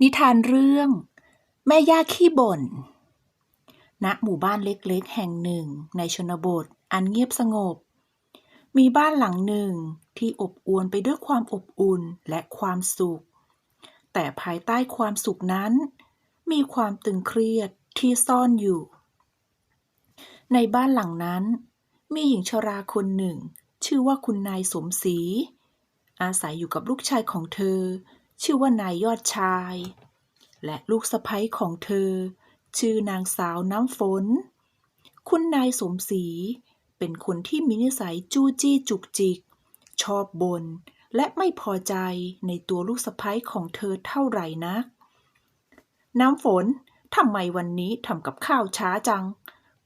นิทานเรื่อง แม่ย่าขี้บ่นณหมู่บ้านเล็กๆ แห่งหนึ่งในชนบท อันเงียบสงบ มีบ้านหลังหนึ่งที่อบอวลไปด้วยความอบอุ่นและความสุข แต่ภายใต้ความสุขนั้น มีความตึงเครียดที่ซ่อนอยู่ ในบ้านหลังนั้น มีหญิงชราคนหนึ่ง ชื่อว่าคุณนายสมศรีอาศัยอยู่กับลูกชายของเธอ ชื่อว่านายยอดชาย และลูกสะใภ้ของเธอ ชื่อนางสาวน้ำฝน คุณนายสมศรีเป็นคนที่มีนิสัยจู้จี้จุกจิก ชอบบน่นและไม่พอใจในตัวลูกสะใภ้ของเธอเท่าไหร่นัก น้ำฝนทำไมวันนี้ทำกับข้าวช้าจัง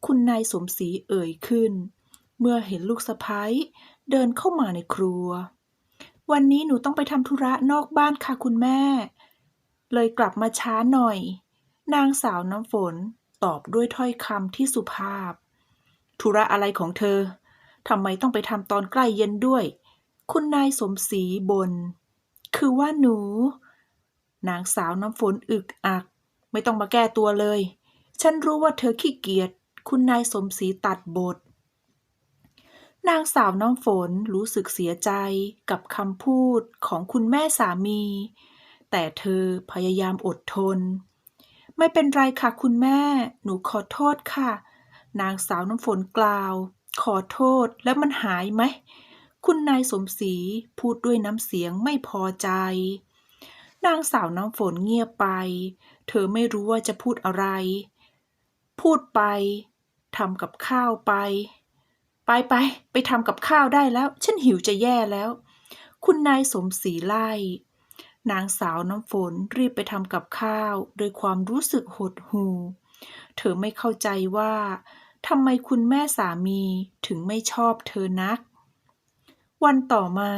คุณนายสมศรีเอ่ยขึ้น เมื่อเห็นลูกสะใภ้เดินเข้ามาในครัว วันนี้หนูต้องไปทำธุระนอกบ้านค่ะคุณแม่ เลยกลับมาช้าหน่อย นางสาวน้ำฝนตอบด้วยถ้อยคำที่สุภาพ ธุระอะไรของเธอ ทำไมต้องไปทำตอนใกล้เย็นด้วย คุณนายสมศรีบน คือว่าหนู นางสาวน้ำฝนอึกอัก ไม่ต้องมาแก้ตัวเลย ฉันรู้ว่าเธอขี้เกียจ คุณนายสมศรีตัดบท นางสาวน้ำฝนรู้สึกเสียใจกับคำพูดของคุณแม่สามี แต่เธอพยายามอดทน ไม่เป็นไรค่ะคุณแม่ หนูขอโทษค่ะ นางสาวน้ำฝนกล่าว ขอโทษแล้วมันหายไหม คุณนายสมศรีพูดด้วยน้ำเสียงไม่พอใจ นางสาวน้ำฝนเงียบไป เธอไม่รู้ว่าจะพูดอะไร พูดไปทำกับข้าวไป ไปไปไปทำกับข้าวได้แล้ว ฉันหิวจะแย่แล้ว คุณนายสมศรีไล่ นางสาวน้ำฝนรีบไปทำกับข้าว โดยความรู้สึกหดหู่เธอไม่เข้าใจว่าทำไมคุณแม่สามีถึงไม่ชอบเธอนัก วันต่อมา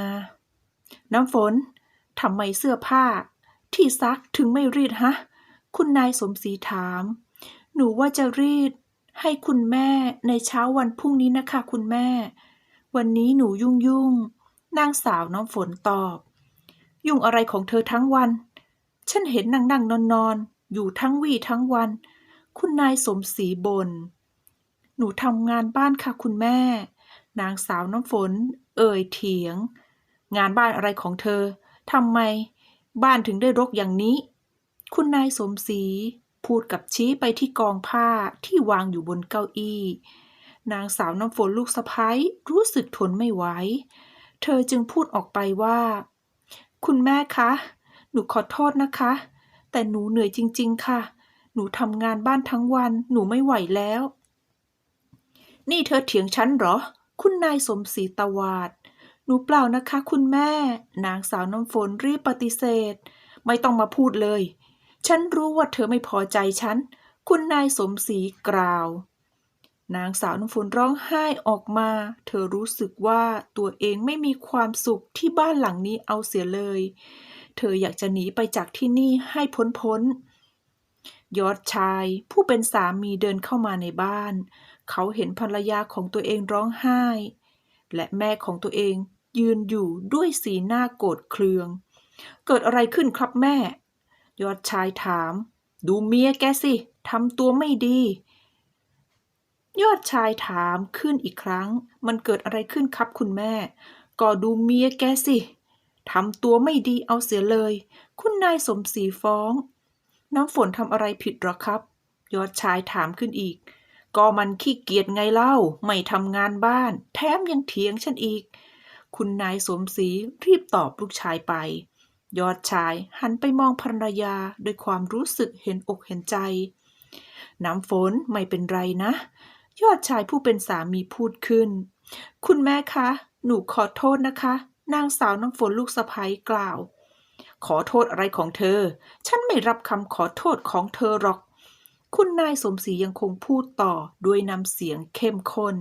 น้ำฝนทำไมเสื้อผ้า ที่ซักถึงไม่รีดฮะ คุณนายสมศรีถาม หนูว่าจะรีด ให้คุณแม่ในเช้าวันพรุ่งนี้นะคะ คุณแม่ วันนี้หนูยุ่งยุ่งนางสาวน้ำฝนตอบ ยุ่งอะไรของเธอทั้งวัน ฉันเห็นนั่งนั่งนอนนอนอยู่ทั้งวี่ทั้งวัน คุณนายสมศรีบน่นหนูทำงานบ้านค่ะคุณแม่ นางสาวน้ำฝน เอ่ยเถียง งานบ้านอะไรของเธอทำไม บ้านถึงได้รกอย่างนี้ คุณนายสมศรี พูดกับชี้ไปที่กองผ้าที่วางอยู่บนเก้าอี้ นางสาวน้ำฝนลูกสะพ้ยรู้สึกทนไม่ไหว เธอจึงพูดออกไปว่า คุณแม่คะ หนูขอโทษนะคะ แต่หนูเหนื่อยจริง ๆ ค่ะ หนูทำงานบ้านทั้งวัน หนูไม่ไหวแล้ว นี่เธอเถียงฉันเหรอ คุณนายสมศรีตวาด หนูเปล่านะคะ คุณแม่ นางสาวน้ำฝนรีบปฏิเสธ ไม่ต้องมาพูดเลย ฉันรู้ว่าเธอไม่พอใจฉัน คุณนายสมศรีกล่าว นางสาวน้ำฝนร้องไห้ออกมา เธอรู้สึกว่าตัวเองไม่มีความสุขที่บ้านหลังนี้เอาเสียเลย เธออยากจะหนีไปจากที่นี่ให้พ้นพ้นยอดชายผู้เป็นสามีเดินเข้ามาในบ้าน เขาเห็นภรรยาของตัวเองร้องไห้ และแม่ของตัวเองยืนอยู่ด้วยสีหน้าโกรธเคือง เกิดอะไรขึ้นครับแม่ ยอดชายถาม ดูเมียแกสิทำตัวไม่ดี ยอดชายถามขึ้นอีกครั้ง มันเกิดอะไรขึ้นครับคุณแม่ ก็ดูเมียแกสิทำตัวไม่ดีเอาเสียเลย คุณนายสมศรีฟ้อง น้ำฝนทำอะไรผิดหรอครับ ยอดชายถามขึ้นอีก ก็มันขี้เกียจไงเล่า ไม่ทำงานบ้าน แถมยังเถียงฉันอีก คุณนายสมศรีรีบตอบลูกชายไป ยอดชายหันไปมองภรรยาด้วยความรู้สึกเห็นอกเห็นใจ น้ำฝนไม่เป็นไรนะ ยอดชายผู้เป็นสามีพูดขึ้น คุณแม่คะ หนูขอโทษนะคะ นางสาวน้ำฝนลูกสะใภ้กล่าว ขอโทษอะไรของเธอ ฉันไม่รับคำขอโทษของเธอหรอก คุณนายสมศรียังคงพูดต่อด้วยน้ำเสียงเข้มข้น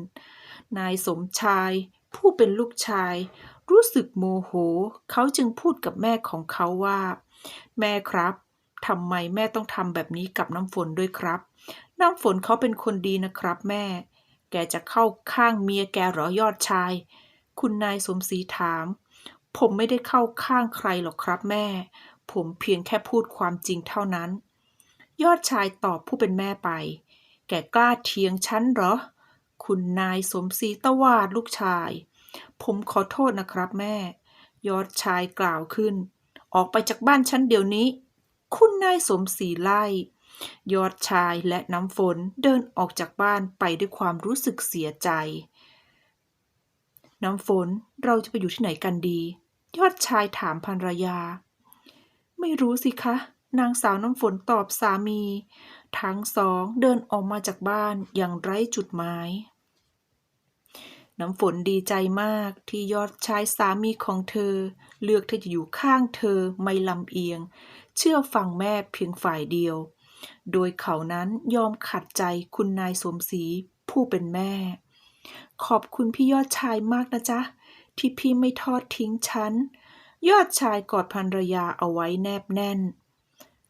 นายสมชายผู้เป็นลูกชาย รู้สึกโมโห เขาจึงพูดกับแม่ของเขาว่า แม่ครับทำไมแม่ต้องทำแบบนี้กับน้ำฝนด้วยครับ น้ำฝนเขาเป็นคนดีนะครับแม่ แกจะเข้าข้างเมียแกหรอยอดชาย คุณนายสมศรีถาม ผมไม่ได้เข้าข้างใครหรอกครับแม่ ผมเพียงแค่พูดความจริงเท่านั้น ยอดชายตอบผู้เป็นแม่ไป แกกล้าเทียงฉันเหรอ คุณนายสมศรีตวาดลูกชาย ผมขอโทษนะครับแม่ ยอดชายกล่าวขึ้น ออกไปจากบ้านฉันเดี๋ยวนี้ คุณนายสมศรีไล่ ยอดชายและน้ำฝนเดินออกจากบ้านไปด้วยความรู้สึกเสียใจ น้ำฝนเราจะไปอยู่ที่ไหนกันดี ยอดชายถามภรรยา ไม่รู้สิคะ นางสาวน้ำฝนตอบสามี ทั้งสองเดินออกมาจากบ้านอย่างไร้จุดหมาย น้ำฝนดีใจมากที่ยอดชายสามีของเธอ เลือกที่จะอยู่ข้างเธอไม่ลำเอียง เชื่อฟังแม่เพียงฝ่ายเดียว โดยเขานั้นยอมขัดใจคุณนายสมศรีผู้เป็นแม่ ขอบคุณพี่ยอดชายมากนะจ๊ะ ที่พี่ไม่ทอดทิ้งฉัน ยอดชายกอดภรรยาเอาไว้แนบแน่น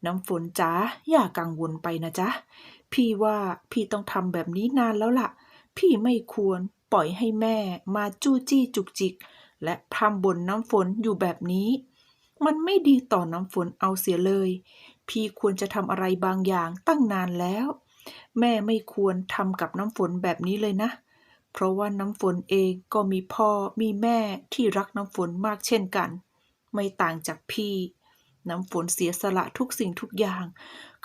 น้ำฝนจ๋าอย่ากังวลไปนะจ๊ะ พี่ว่าพี่ต้องทำแบบนี้นานแล้วล่ะ พี่ไม่ควร ปล่อยให้แม่มาจู้จี้จุกจิก และพร่ำบ่นน้ำฝนอยู่แบบนี้ มันไม่ดีต่อน้ำฝนเอาเสียเลย พี่ควรจะทำอะไรบางอย่างตั้งนานแล้ว แม่ไม่ควรทำกับน้ำฝนแบบนี้เลยนะ เพราะว่าน้ำฝนเองก็มีพ่อมีแม่ที่รักน้ำฝนมากเช่นกัน ไม่ต่างจากพี่ น้ำฝนเสียสละทุกสิ่งทุกอย่าง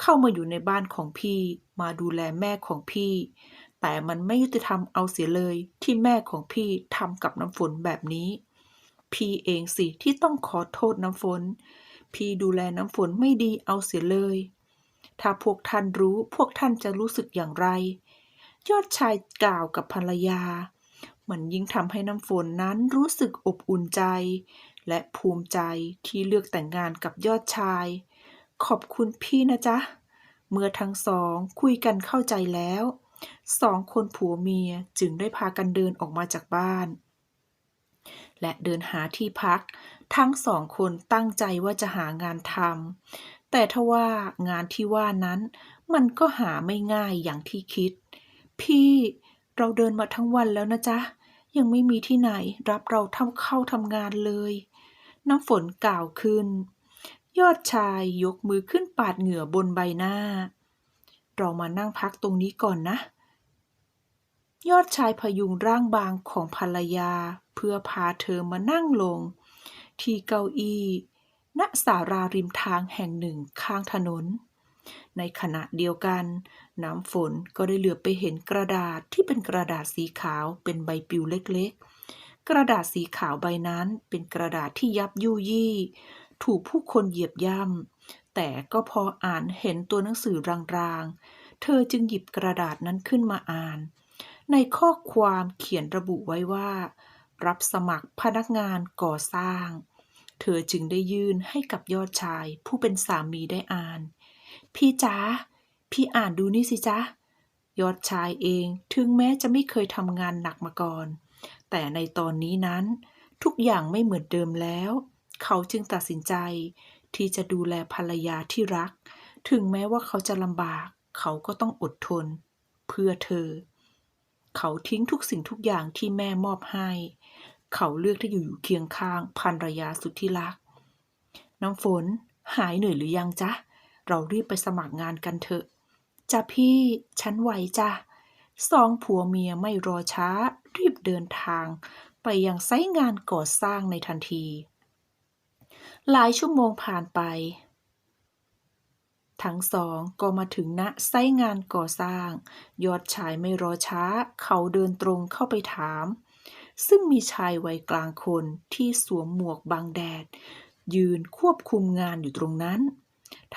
เข้ามาอยู่ในบ้านของพี่ มาดูแลแม่ของพี่ แต่มันไม่ยุติธรรมเอาเสียเลยที่แม่ของพี่ทำกับน้ำฝนแบบนี้ พี่เองสิที่ต้องขอโทษน้ำฝน พี่ดูแลน้ำฝนไม่ดีเอาเสียเลย ถ้าพวกท่านรู้พวกท่านจะรู้สึกอย่างไร ยอดชายกล่าวกับภรรยา มันยิ่งทำให้น้ำฝนนั้นรู้สึกอบอุ่นใจ และภูมิใจที่เลือกแต่งงานกับยอดชาย ขอบคุณพี่นะจ๊ะ เมื่อทั้งสองคุยกันเข้าใจแล้ว สองคนผัวเมียจึงได้พากันเดินออกมาจากบ้าน และเดินหาที่พัก ทั้งสองคนตั้งใจว่าจะหางานทำแต่ทว่างานที่ว่านั้น มันก็หาไม่ง่ายอย่างที่คิด พี่เราเดินมาทั้งวันแล้วนะจ๊ะ ยังไม่มีที่ไหนรับเราทำเข้าทำงานเลย น้ำฝนกล่าวขึ้น ยอดชายยกมือขึ้นปาดเหงื่อบนใบหน้า เรามานั่งพักตรงนี้ก่อนนะ ยอดชายพยุงร่างบางของภรรยา เพื่อพาเธอมานั่งลง ที่เก้าอี้ณศาราริมทางแห่งหนึ่งข้างถนน ในขณะเดียวกัน น้ำฝนก็ได้เหลือไปเห็นกระดาษที่เป็นกระดาษสีขาวเป็นใบปลิวเล็กๆ กระดาษสีขาวใบนั้นเป็นกระดาษที่ยับยุยี่ ถูกผู้คนเหยียบย่ำ แต่ก็พออ่านเห็นตัวหนังสือรางๆ เธอจึงหยิบกระดาษนั้นขึ้นมาอ่าน ในข้อความเขียนระบุไว้ว่า รับสมัครพนักงานก่อสร้าง เธอจึงได้ยื่นให้กับยอดชายผู้เป็นสามีได้อ่าน พี่จ๋าพี่อ่านดูนี่สิจ๊ะยอดชายเองถึงแม้จะไม่เคยทำงานหนักมาก่อน แต่ในตอนนี้นั้น ทุกอย่างไม่เหมือนเดิมแล้ว เขาจึงตัดสินใจ ที่จะดูแลภรรยาที่รัก ถึงแม้ว่าเขาจะลำบาก เขาก็ต้องอดทน เพื่อเธอ เขาทิ้งทุกสิ่งทุกอย่างที่แม่มอบให้ เขาเลือกที่จะอยู่เคียงข้างภรรยาสุดที่รัก น้ำฝนหายเหนื่อยหรือยังจ๊ะ เรารีบไปสมัครงานกันเถอะจ้ะพี่ฉันไหวจ้ะสองผัวเมียไม่รอช้า รีบเดินทาง ไปยังไซต์งานก่อสร้างในทันที หลายชั่วโมงผ่านไป ทั้งสองก็มาถึงณไซต์งานก่อสร้าง ยอดชายไม่รอช้า เขาเดินตรงเข้าไปถาม ซึ่งมีชายวัยกลางคนที่สวมหมวกบังแดด ยืนควบคุมงานอยู่ตรงนั้น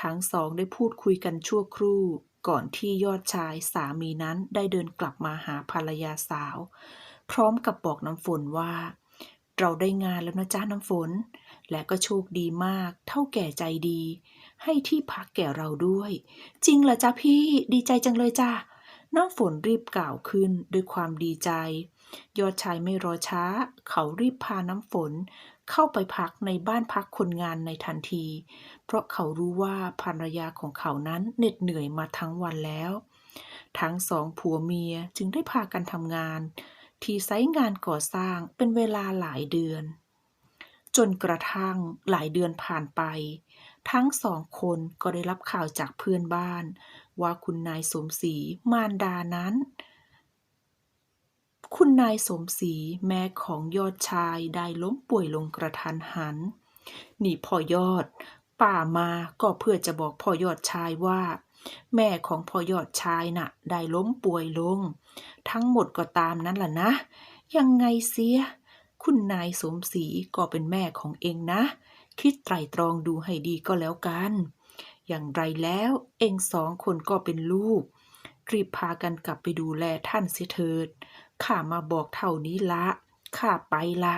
ทั้งสองได้พูดคุยกันชั่วครู่ก่อนที่ยอดชายสามีนั้นได้เดินกลับมาหาภรรยาสาว พร้อมกับบอกน้ำฝนว่า เราได้งานแล้วนะจ๊ะน้ำฝน และก็โชคดีมาก เท่าแก่ใจดี ให้ที่พักแก่เราด้วย จริงเหรอจ๊ะพี่ดีใจจังเลยจ้ะน้ำฝนรีบกล่าวขึ้นด้วยความดีใจ ยอดชายไม่รอช้า เขารีบพาน้ำฝน เข้าไปพักในบ้านพักคนงานในทันที เพราะเขารู้ว่าภรรยาของเขานั้นเหน็ดเหนื่อยมาทั้งวันแล้ว ทั้งสองผัวเมียจึงได้พากันทำงาน ที่ไซต์งานก่อสร้างเป็นเวลาหลายเดือน จนกระทั่งหลายเดือนผ่านไป ทั้งสองคนก็ได้รับข่าวจากเพื่อนบ้าน ว่าคุณนายสมศรีมารดานั้น คุณนายสมศรีแม่ของยอดชายได้ล้มป่วยลงกระทันหันนี่พ่อยอด ป่ามาก็เพื่อจะบอกพ่อยอดชายว่า แม่ของพ่อยอดชายน่ะ ได้ล้มป่วยลง ทั้งหมดก็ตามนั้นล่ะนะ ยังไงเสีย คุณนายสมศรีก็เป็นแม่ของเองนะ คิดไตรตรองดูให้ดีก็แล้วกัน อย่างไรแล้วเองสองคนก็เป็นลูก รีบพากันกลับไปดูแลท่านเสียเถิด ข้ามาบอกเท่านี้ละ ข้าไปละ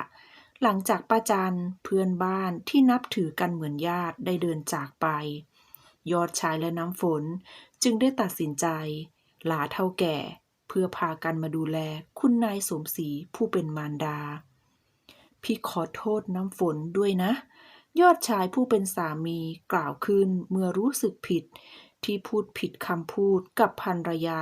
หลังจากป้าจันเพื่อนบ้านที่นับถือกันเหมือนญาติได้เดินจากไป ยอดชายและน้ำฝนจึงได้ตัดสินใจ ลาเท่าแก่ เพื่อพากันมาดูแลคุณนายสมศรีผู้เป็นมารดา พี่ขอโทษน้ำฝนด้วยนะ ยอดชายผู้เป็นสามีกล่าวขึ้นเมื่อรู้สึกผิด ที่พูดผิดคำพูดกับภรรยา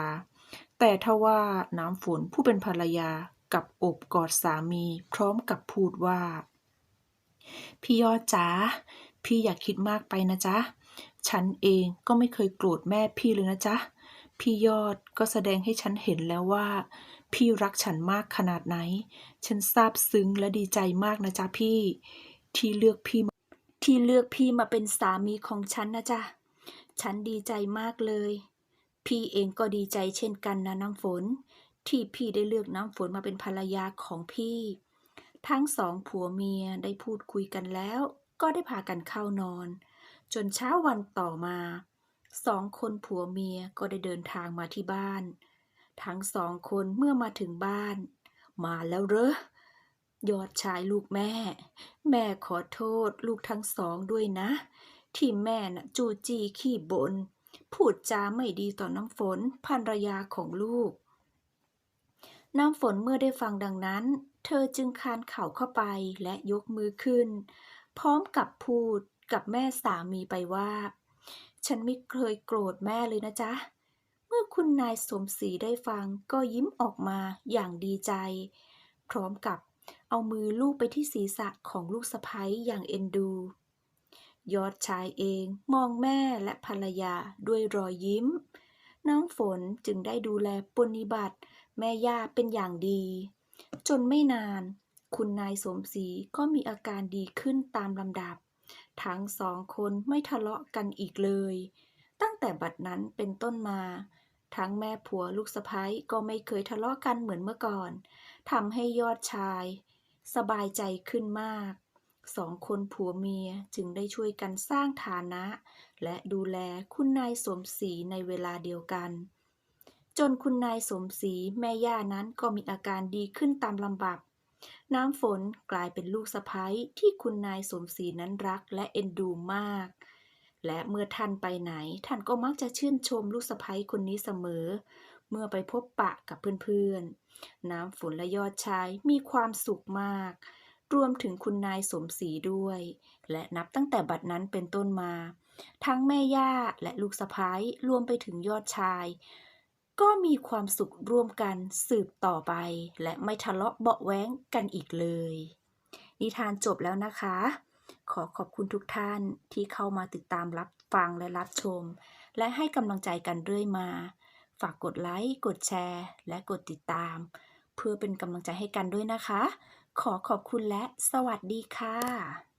แต่ทว่าน้ำฝนผู้เป็นภรรยากับอบกอดสามีพร้อมกับพูดว่า พี่ยอดจ๋าพี่อย่าคิดมากไปนะจ๊ะ ฉันเองก็ไม่เคยโกรธแม่พี่เลยนะจ๊ะ พี่ยอดก็แสดงให้ฉันเห็นแล้วว่า พี่รักฉันมากขนาดไหน ฉันซาบซึ้งและดีใจมากนะจ๊ะพี่ ที่เลือกพี่มาที่เลือกพี่มาเป็นสามีของฉันนะจ๊ะ ฉันดีใจมากเลย พี่เองก็ดีใจเช่นกันนะน้ำฝน ที่พี่ได้เลือกน้ำฝนมาเป็นภรรยาของพี่ ทั้งสองผัวเมียได้พูดคุยกันแล้ว ก็ได้พากันเข้านอน จนเช้าวันต่อมา สองคนผัวเมียก็ได้เดินทางมาที่บ้าน ทั้งสองคนเมื่อมาถึงบ้าน มาแล้วเหรอยอดชายลูกแม่ แม่ขอโทษลูกทั้งสองด้วยนะ ที่แม่น่ะจูจีขี้บน่นพูดจาไม่ดีต่อน้ำฝนภรรยาของลูก น้ำฝนเมื่อได้ฟังดังนั้น เธอจึงคานเข่าเข้าไปและยกมือขึ้น พร้อมกับพูดกับแม่สามีไปว่า ฉันไม่เคยโกรธแม่เลยนะจ๊ะ เมื่อคุณนายสมศรีได้ฟังก็ยิ้มออกมาอย่างดีใจ พร้อมกับเอามือลูบไปที่ศีรษะของลูกสะใภ้อย่างเอ็นดู ยอดชายเองมองแม่และภรรยาด้วยรอยยิ้ม น้ำฝนจึงได้ดูแลปฏิบัติ แม่ย่าเป็นอย่างดี จนไม่นาน คุณนายสมศรีก็มีอาการดีขึ้นตามลำดับ ทั้งสองคนไม่ทะเลาะกันอีกเลย ตั้งแต่บัดนั้นเป็นต้นมา ทั้งแม่ผัวลูกสะใภ้ก็ไม่เคยทะเลาะกันเหมือนเมื่อก่อนทำให้ยอดชาย สบายใจขึ้นมากสองคนผัวเมียจึงได้ช่วยกันสร้างฐานะ และดูแลคุณนายสมศรีในเวลาเดียวกัน จนคุณนายสมศรีแม่ย่านั้นก็มีอาการดีขึ้นตามลำดับ น้ำฝนกลายเป็นลูกสะใภ้ที่คุณนายสมศรีนั้นรักและเอ็นดูมาก และเมื่อท่านไปไหน ท่านก็มักจะชื่นชมลูกสะใภ้คนนี้เสมอ เมื่อไปพบปะกับเพื่อนๆ น้ำฝนและยอดชายมีความสุขมาก รวมถึงคุณนายสมศรีด้วย และนับตั้งแต่บัดนั้นเป็นต้นมา ทั้งแม่ย่าและลูกสะพ้ายรวมไปถึงยอดชาย ก็มีความสุขร่วมกันสืบต่อไป และไม่ทะเลาะเบาะแว้งกันอีกเลย นิทานจบแล้วนะคะ ขอขอบคุณทุกท่านที่เข้ามาติดตามรับฟังและรับชม และให้กำลังใจกันเรื่อยมา ฝากกดไลค์กดแชร์ และกดติดตาม เพื่อเป็นกำลังใจให้กันด้วยนะคะ ขอขอบคุณและสวัสดีค่ะ